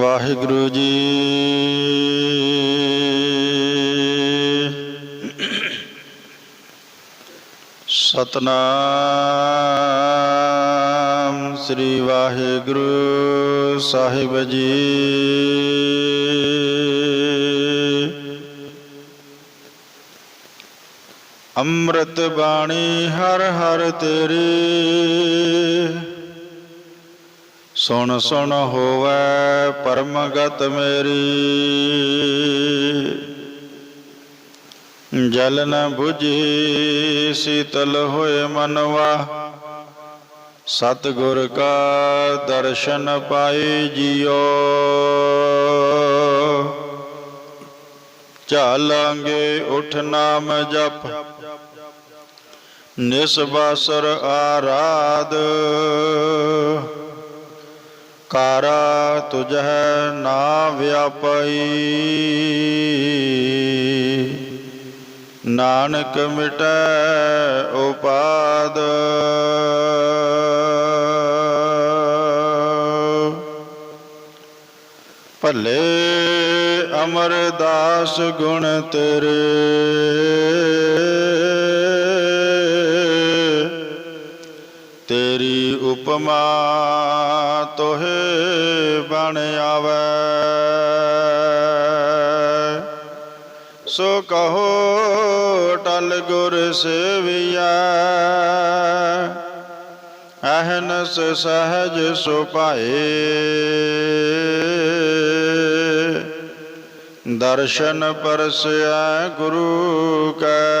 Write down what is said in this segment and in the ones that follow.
ਵਾਹਿਗੁਰੂ ਜੀ। ਸਤਨਾਮ ਸ੍ਰੀ ਵਾਹਿਗੁਰੂ ਸਾਹਿਬ ਜੀ। ਅੰਮ੍ਰਿਤ ਬਾਣੀ ਹਰ ਹਰ ਤੇਰੀ। ਸੁਣ ਸੁਣ ਹੋਵੇ ਪਰਮਗਤ ਮੇਰੀ। ਜਲ ਨ 부ਜੀ ਸੀਤਲ ਹੋਏ ਮਨਵਾ। ਸਤਗੁਰ ਕਾ ਦਰਸ਼ਨ ਪਾਈ ਜਿਉ। ਚਾਲਾਂਗੇ ਉਠ ਨਾਮ ਜਪ। ਨਿਸਬਾਸਰ ਆਰਾਧ। ਕਾਰਾ ਤੁਝੈ ਨਾ ਵਿਆਪਈ। ਨਾਨਕ ਮਿਟੈ ਉਪਾਦ। ਭਲੇ ਅਮਰਦਾਸ ਗੁਣ ਤੇਰੇ। ਤੇਰੀ ਉਪਮਾ ਤੋਹੇ ਬਣ ਆਵੈ। ਸੋ ਕਹੋ, ਟਲ ਗੁਰ ਸੇਵੀਐ। ਅਹਨਸ ਸਹਜ ਸੁਭਾਏ ਦਰਸ਼ਨ ਪਰਸਿਆ ਗੁਰੂ ਕੈ।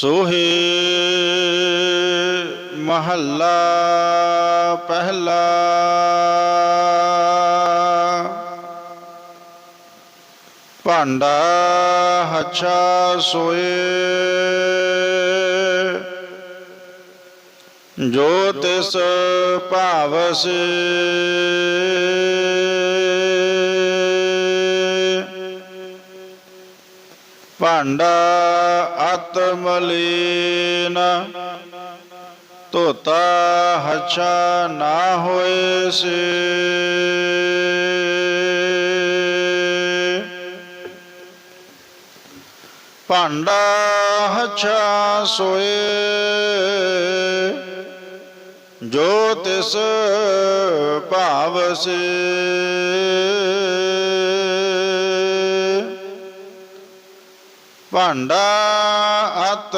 ਸੋਹੇ ਮਹੱਲਾ ਪਹਿਲਾ। ਭਾਂਡਾ ਹੱਛਾ ਸੋਏ। ਜੋ ਤਿਸ ਭਾਵਸੇ ਭਾਂਡਾ ਆਤਮਲੀਨ ਤੋਤਾ ਹੱਛਾ ਨਾ ਹੋਏ ਸੇ। ਭਾਂਡਾ ਹੱਛਾ ਸੋਏ ਜੋ ਤਿਸ ਭਾਵ ਸੇ। ਭਾਂਡਾ ਅਤ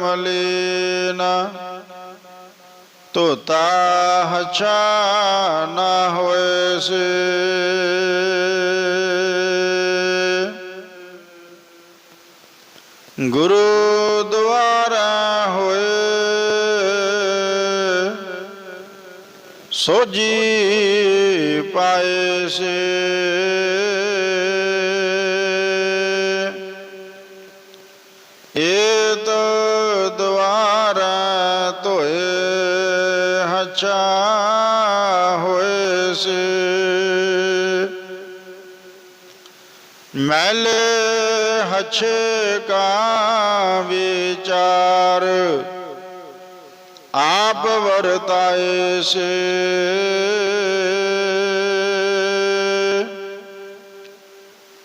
ਮਲੀਨ ਧੋਤਾ ਹਛਾ ਨਾ ਹੋਏ ਸੇ। ਗੁਰੂ ਦੁਆਰਾ ਹੋਏ ਸੋਜੀ ਪਾਏ ਸੇ। ਹਛਾ ਹੋਏ ਸੀ। ਮੈਲੇ ਹਛੇ ਕਾ ਵਿਚਾਰ ਆਪ ਵਰਤਾਏ ਸੇ।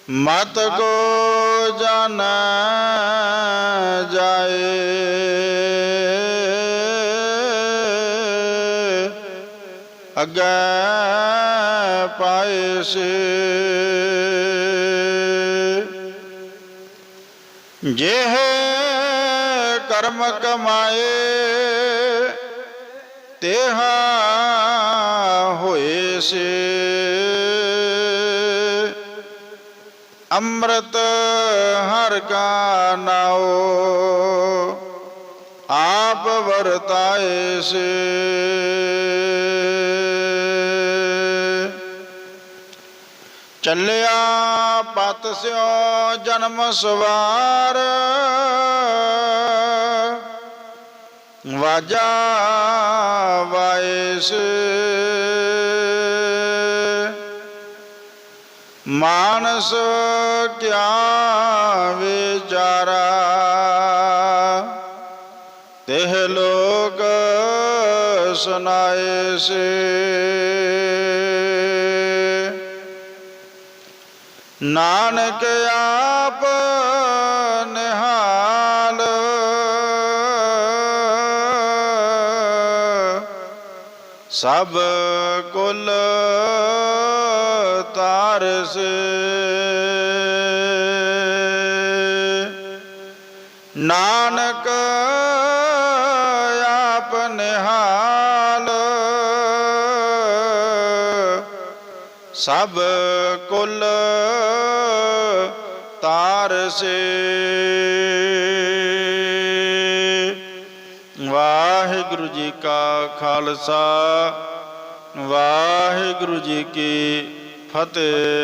ਮਤ ਕੋ ਜਾਣਾ ਅੱਗੇ ਪਾਏ ਸੇ। ਜਿਹ ਕਰਮ ਕਮਾਏ, ਤੇਹਾ ਹੋਏ ਸੇ। ਅੰਮ੍ਰਿਤ ਹਰ ਕਾ ਨਾਉ, ਆਪ ਵਰਤਾਏ ਸੇ। ਚੱਲਿਆ ਪਤ ਸਿਓ ਜਨਮ ਸਵਾਰ। ਵਾਜਾ ਵਾਇਸ ਮਾਨਸ ਕਿਆ ਵਿਚਾਰਾ ਤਿਹ ਲੋਕ ਸੁਨਾਏ ਸੇ। ਨਾਨਕ ਆਪ ਨਿਹਾਲ। ਸਭ ਕੁਲ ਤਾਰਸ। ਨਾਨਕ ਸਭ ਕੁਲ ਤਾਰਸੇ ਵਾਹਿਗੁਰੂ ਜੀ ਕਾ ਖਾਲਸਾ ਵਾਹਿਗੁਰੂ ਜੀ ਕੀ ਫਤਿਹ।